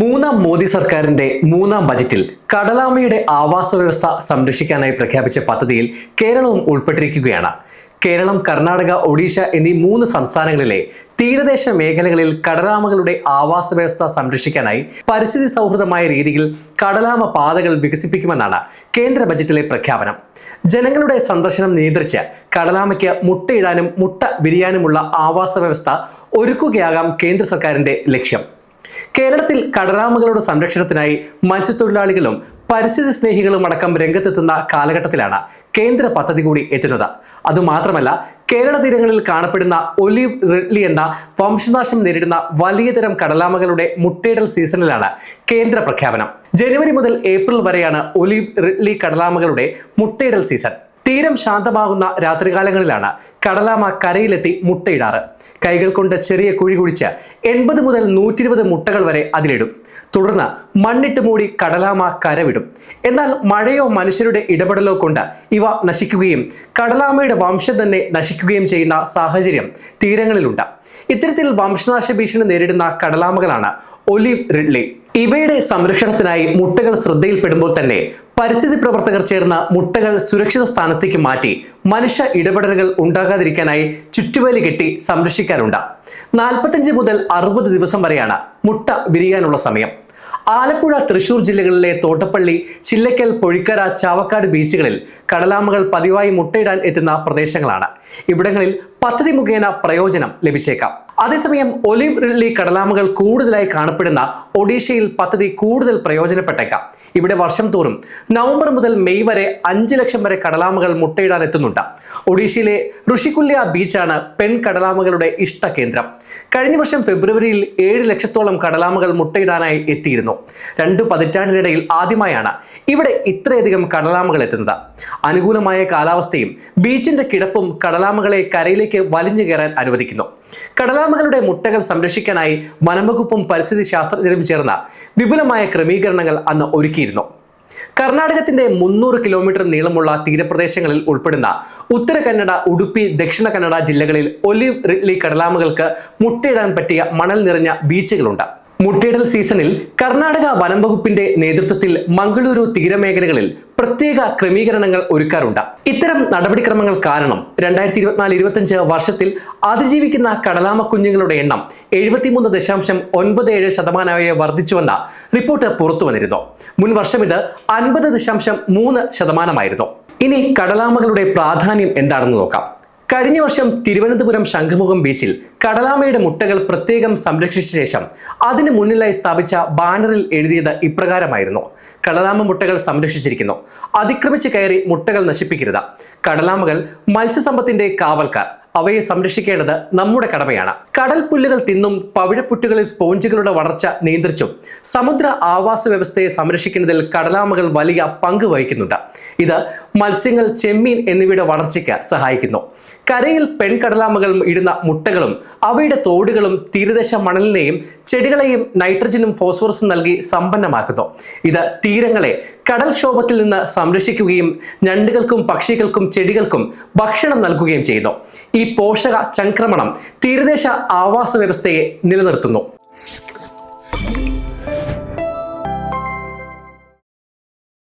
മൂന്നാം മോദി സർക്കാരിന്റെ മൂന്നാം ബജറ്റിൽ കടലാമയുടെ ആവാസ വ്യവസ്ഥ സംരക്ഷിക്കാനായി പ്രഖ്യാപിച്ച പദ്ധതിയിൽ കേരളവും ഉൾപ്പെട്ടിരിക്കുകയാണ്. കേരളം കർണാടക ഒഡീഷ എന്നീ മൂന്ന് സംസ്ഥാനങ്ങളിലെ തീരദേശ മേഖലകളിൽ കടലാമകളുടെ ആവാസ വ്യവസ്ഥ സംരക്ഷിക്കാനായി പരിസ്ഥിതി സൗഹൃദമായ രീതിയിൽ കടലാമ പാതകൾ വികസിപ്പിക്കുമെന്നാണ് കേന്ദ്ര ബജറ്റിലെ പ്രഖ്യാപനം. ജനങ്ങളുടെ സന്ദർശനം നിയന്ത്രിച്ച് കടലാമയ്ക്ക് മുട്ടയിടാനും മുട്ട വിരിയാനുമുള്ള ആവാസ വ്യവസ്ഥ ഒരുക്കുകയാകാം കേന്ദ്ര സർക്കാരിന്റെ ലക്ഷ്യം. കേരളത്തിൽ കടലാമകളുടെ സംരക്ഷണത്തിനായി മത്സ്യത്തൊഴിലാളികളും പരിസ്ഥിതി സ്നേഹികളും അടക്കം രംഗത്തെത്തുന്ന കാലഘട്ടത്തിലാണ് കേന്ദ്ര പദ്ധതി കൂടി എത്തുന്നത്. അതുമാത്രമല്ല കേരള തീരങ്ങളിൽ കാണപ്പെടുന്ന ഒലിവ് റിഡ്ലി എന്ന വംശനാശം നേരിടുന്ന വലിയ തരം കടലാമകളുടെ മുട്ടയിടൽ സീസണിലാണ് കേന്ദ്ര പ്രഖ്യാപനം. ജനുവരി മുതൽ ഏപ്രിൽ വരെയാണ് ഒലിവ് റിഡ്ലി കടലാമകളുടെ മുട്ടയിടൽ സീസൺ. തീരം ശാന്തമാകുന്ന രാത്രികാലങ്ങളിലാണ് കടലാമ കരയിലെത്തി മുട്ടയിടാറ്. കൈകൾ കൊണ്ട് ചെറിയ കുഴി കുഴിച്ച് എൺപത് മുതൽ നൂറ്റി ഇരുപത് മുട്ടകൾ വരെ അതിലിടും. തുടർന്ന് മണ്ണിട്ട് മൂടി കടലാമ കരവിടും. എന്നാൽ മഴയോ മനുഷ്യരുടെ ഇടപെടലോ കൊണ്ട് ഇവ നശിക്കുകയും കടലാമയുടെ വംശം തന്നെ നശിക്കുകയും ചെയ്യുന്ന സാഹചര്യം തീരങ്ങളിലുണ്ട്. ഇത്തരത്തിൽ വംശനാശ ഭീഷണി നേരിടുന്ന കടലാമകളാണ് ഒലിവ് റിഡ്ലി. ഇവയുടെ സംരക്ഷണത്തിനായി മുട്ടകൾ ശ്രദ്ധയിൽപ്പെടുമ്പോൾ തന്നെ പരിസ്ഥിതി പ്രവർത്തകർ ചേർന്ന മുട്ടകൾ സുരക്ഷിത സ്ഥാനത്തേക്ക് മാറ്റി മനുഷ്യ ഇടപെടലുകൾ ഉണ്ടാകാതിരിക്കാനായി ചുറ്റുവേലി കെട്ടി സംരക്ഷിക്കാറുണ്ട് നാൽപ്പത്തഞ്ച് മുതൽ അറുപത് ദിവസം വരെയാണ് മുട്ട വിരിയാനുള്ള സമയം. ആലപ്പുഴ തൃശൂർ ജില്ലകളിലെ തോട്ടപ്പള്ളി ചില്ലക്കൽ പൊഴിക്കര ചാവക്കാട് ബീച്ചുകളിൽ കടലാമകൾ പതിവായി മുട്ടയിടാൻ എത്തുന്ന പ്രദേശങ്ങളാണ്. ഇവിടങ്ങളിൽ പദ്ധതി മുഖേന പ്രയോജനം ലഭിച്ചേക്കാം. അതേസമയം ഒലിവ് റിള്ളി കടലാമകൾ കൂടുതലായി കാണപ്പെടുന്ന ഒഡീഷയിൽ പദ്ധതി കൂടുതൽ പ്രയോജനപ്പെട്ടേക്കാം. ഇവിടെ വർഷം തോറും നവംബർ മുതൽ മെയ് വരെ അഞ്ച് ലക്ഷം വരെ കടലാമകൾ മുട്ടയിടാൻ എത്തുന്നുണ്ട്. ഒഡീഷയിലെ ഋഷികുല്യ ബീച്ചാണ് പെൺ കടലാമകളുടെ ഇഷ്ട കേന്ദ്രം കഴിഞ്ഞ വർഷം ഫെബ്രുവരിയിൽ ഏഴ് ലക്ഷത്തോളം കടലാമകൾ മുട്ടയിടാനായി എത്തിയിരുന്നു. രണ്ടു പതിറ്റാണ്ടിനിടയിൽ ആദ്യമായാണ് ഇവിടെ ഇത്രയധികം കടലാമകൾ എത്തുന്നത്. അനുകൂലമായ കാലാവസ്ഥയും ബീച്ചിന്റെ കിടപ്പും കടലാമകളെ കരയിലേക്ക് വലിഞ്ഞു കയറാൻ അനുവദിക്കുന്നു. കടലാമകളുടെ മുട്ടകൾ സംരക്ഷിക്കാനായി വനംവകുപ്പും പരിസ്ഥിതി ശാസ്ത്രജ്ഞരും ചേർന്ന വിപുലമായ ക്രമീകരണങ്ങൾ അന്ന് ഒരുക്കിയിരുന്നു. കർണാടകത്തിന്റെ മുന്നൂറ് കിലോമീറ്റർ നീളമുള്ള തീരപ്രദേശങ്ങളിൽ ഉൾപ്പെടുന്ന ഉത്തര കന്നഡ ഉടുപ്പി ദക്ഷിണ കന്നഡ ജില്ലകളിൽ ഒലിവ് റിഡ്ലി കടലാമകൾക്ക് മുട്ടയിടാൻ പറ്റിയ മണൽ നിറഞ്ഞ ബീച്ചുകളുണ്ട്. മുട്ടയിടൽ സീസണിൽ കർണാടക വനം വകുപ്പിന്റെ നേതൃത്വത്തിൽ മംഗളൂരു തീരമേഖലകളിൽ പ്രത്യേക ക്രമീകരണങ്ങൾ ഒരുക്കാറുണ്ട്. ഇത്തരം നടപടിക്രമങ്ങൾ കാരണം രണ്ടായിരത്തി ഇരുപത്തിനാല് ഇരുപത്തിയഞ്ച് വർഷത്തിൽ അതിജീവിക്കുന്ന കടലാമ കുഞ്ഞുങ്ങളുടെ എണ്ണം എഴുപത്തിമൂന്ന് ദശാംശം ഒൻപത് ഏഴ് ശതമാനമായി വർദ്ധിച്ചുവെന്ന റിപ്പോർട്ട് പുറത്തു വന്നിരുന്നു. മുൻ വർഷം ഇത് അൻപത് ദശാംശം മൂന്ന് ശതമാനമായിരുന്നു. ഇനി കടലാമകളുടെ പ്രാധാന്യം എന്താണെന്ന് നോക്കാം. കഴിഞ്ഞ വർഷം തിരുവനന്തപുരം ശംഖുമുഖം ബീച്ചിൽ കടലാമയുടെ മുട്ടകൾ പ്രത്യേകം സംരക്ഷിച്ച ശേഷം അതിന് മുന്നിലായി സ്ഥാപിച്ച ബാനറിൽ എഴുതിയത് ഇപ്രകാരമായിരുന്നു. കടലാമ മുട്ടകൾ സംരക്ഷിച്ചിരിക്കുന്നു. അതിക്രമിച്ച് കയറി മുട്ടകൾ നശിപ്പിക്കരുത്. കടലാമകൾ മത്സ്യസമ്പത്തിന്റെ കാവൽക്കാർ. അവയെ സംരക്ഷിക്കേണ്ടത് നമ്മുടെ കടമയാണ്. കടൽ പുല്ലുകൾ തിന്നും പവിഴപ്പുറ്റുകളിൽ സ്പോഞ്ചുകളുടെ വളർച്ച നിയന്ത്രിച്ചും സമുദ്ര ആവാസ വ്യവസ്ഥയെ സംരക്ഷിക്കുന്നതിൽ കടലാമകൾ വലിയ പങ്ക് വഹിക്കുന്നുണ്ട്. ഇത് മത്സ്യങ്ങൾ ചെമ്മീൻ എന്നിവയുടെ വളർച്ചയ്ക്ക് സഹായിക്കുന്നു. കരയിൽ പെൺകടലാമകൾ ഇടുന്ന മുട്ടകളും അവയുടെ തോടുകളും തീരദേശ മണലിനെയും ചെടികളെയും നൈട്രജനും ഫോസ്ഫറസും നൽകി സമ്പന്നമാക്കുന്നു. ഇത് തീരങ്ങളെ കടൽക്ഷോഭത്തിൽ നിന്ന് സംരക്ഷിക്കുകയും ഞണ്ടുകൾക്കും പക്ഷികൾക്കും ചെടികൾക്കും ഭക്ഷണം നൽകുകയും ചെയ്യുന്നു. ഈ പോഷക ചംക്രമണം തീരദേശ ആവാസ വ്യവസ്ഥയെ നിലനിർത്തുന്നു.